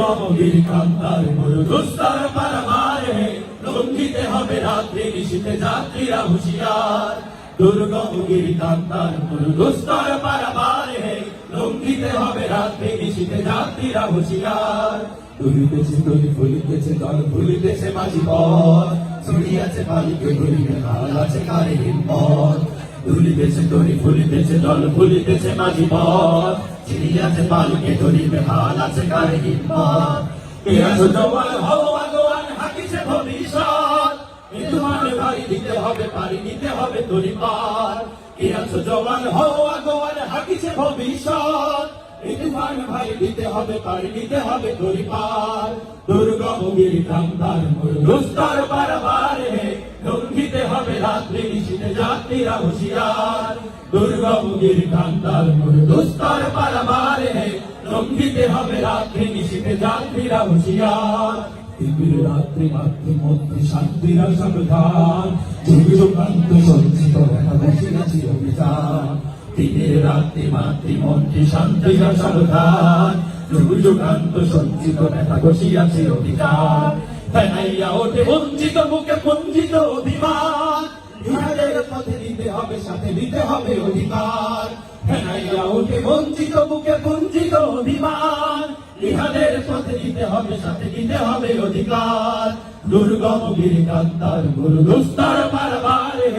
দুর্গমগির কান্তার মরুদুস্তার পারাবারে লঙ্ঘিতে হবে রাত্রি নিশীতে যাত্রীরা হুঁশিয়ার। দুর্গমগির কান্তার মরুদুস্তার পারাবারে লঙ্ঘিতে হবে রাত্রি নিশীতে যাত্রীরা হুঁশিয়ার তুলিতেছে তুলি ফুলিতেছে দল ফুলিতেছে মাঝি পথ। ছড়িয়াছে পালিকে ঘুরিবে হাল আছে কারে হিম্মত তুলিতেছে তরি ফুলিতেছে দল ফুলিতেছে মাঝি পথ। পালিকে ধরিবে হাল আছে কারে হিম্মত। আগোয়ান হাকিছে ভবিষ্যৎ। দিতে হবে দিতে হবে হবে তরি কান্তার মুরুস্তার বারবারে রাত্রি নিশীতে যাত্রীরা হুঁশিয়ার। দুর্গমগির কান্তার মুরুস্তার বারবারে লঙ্ঘিতে হবে রাত্রি নিশীতে যাত্রীরা হুঁশিয়ার। ইহাদের পথে দিতে হবে, সাথে দিতে হবে অধিকার। ফেনাইয়া ওঠে বঞ্চিত মুখে বঞ্চিত অভিমান। ইহাদের পথে দিতে হবে, সাথে দিতে হবে অধিকার। দুর্গম গিরিকান্তার গুরু দুস্তার বারবারে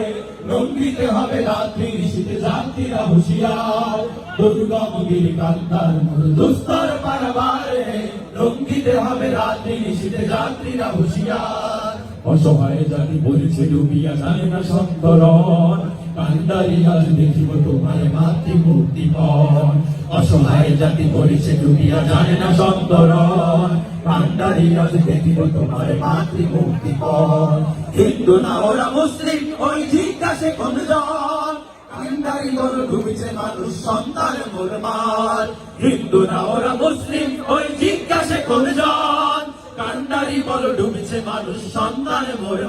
হবে রাত্রি ঋষিতে যাত্রীরা হুঁশিয়ার। দুর্গম গিরিকান্তার গুরু দুস্তার বারবারে হবে রাত্রি ঋষিতে যাত্রীরা হুঁশিয়ার। অসহায় জাতি বলেছে ডুবিয়া জানে না সন্তরণ। কান্দারি আজ দেখিব তোমার মাতৃ মুক্তিপণ অসহায় জাতি বলেছে ডুবিয়া জানে না সন্তরণ। কান্দারি আজ দেখিব তোমার মাতৃ মুক্তিপণ হিন্দু না ওরা মুসলিম, ওই জিজ্ঞাসে কোন জন? কান্দারি বল ডুবিছে মানুষ, সন্তান মোরমার হিন্দু না ওরা মুসলিম, ওই জিজ্ঞাসে কোন জন? কান্ডারি বল ডুবেছে মানুষ সন্তান মোর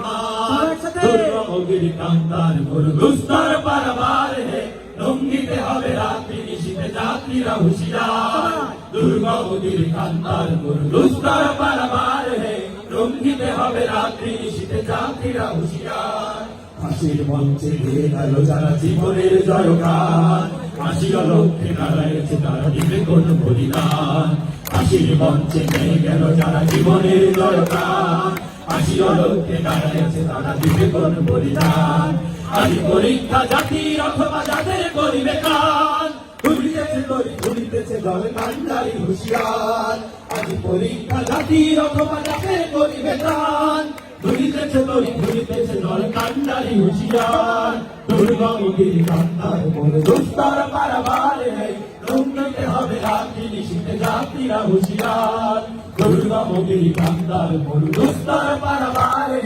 দুর্গমগিরি কান্দার মোর দুস্তর পারবার হে। লঙ্গিতে হবে রাত্রি নিশীতে যাত্রীরা হুঁশিয়ার। দুর্গমগিরি কান্দার মোর দুস্তর পারবার হে। লঙ্গিতে হবে রাত্রি নিশীতে যাত্রীরা হুঁশিয়ার। ফাঁসির মঞ্চে গিয়ে গেল যারা জীবনের জয়গান। ফাঁসির লক্ষ্যে দাঁড়াইছে তারা দিবে কোন বলিদান। ফাঁসির মঞ্চে নিয়ে গেল যারা জীবনের জয়গান ফাঁসির লক্ষ্যে দাঁড়াইছে তারা দিবে কোন বলিদান। আজ পরীক্ষা জাতির অথবা যাদের করিবে কান ঘুরিতেছে দড়ি ঘুরিতেছে দল, কান্ডারি, হুঁশিয়ার। আজ পরীক্ষা জাতির অথবা যাদের করিবে কান ঘুরিতেছে দড়ি ঘুরিতেছে দল, কান্ডারি, হুঁশিয়ার। পারাবারে লঙ্ঘিতে হবে রাত্রি নিশীতে যাত্রীরা হুঁশিয়ার বলে দুস্তার পারাবারে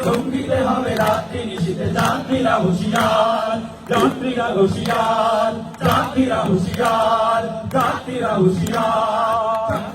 লঙ্ঘিতে হবে রাত্রি নিশীতে যাত্রীরা হুঁশিয়ার যাত্রীরা হুঁশিয়ার যাত্রীরা হুঁশিয়ার যাত্রীরা হুঁশিয়ার